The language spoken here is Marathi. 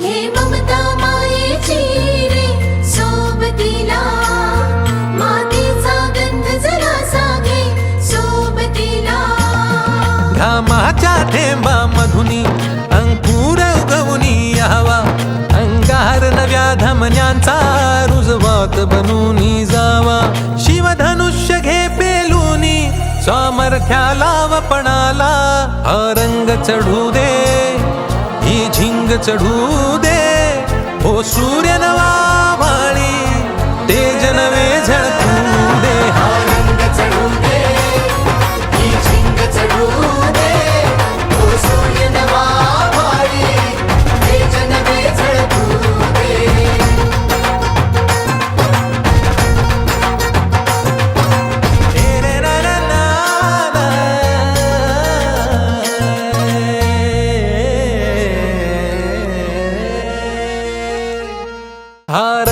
घे ममता मायेची रे सोबतीला. मातीचा गंध सोबतीला. घामाच्या थेंबा मधुनी अंकुर उगवनी यावा. अंगार नव्या धमन्यांचा रुजवात बनूनी जावा. शिवधनुष्य घे पेलूनी सामर्थ्याला वपणाला हा रंग चढू दे. ही झिंग चढू दे. हो सूर्य नवा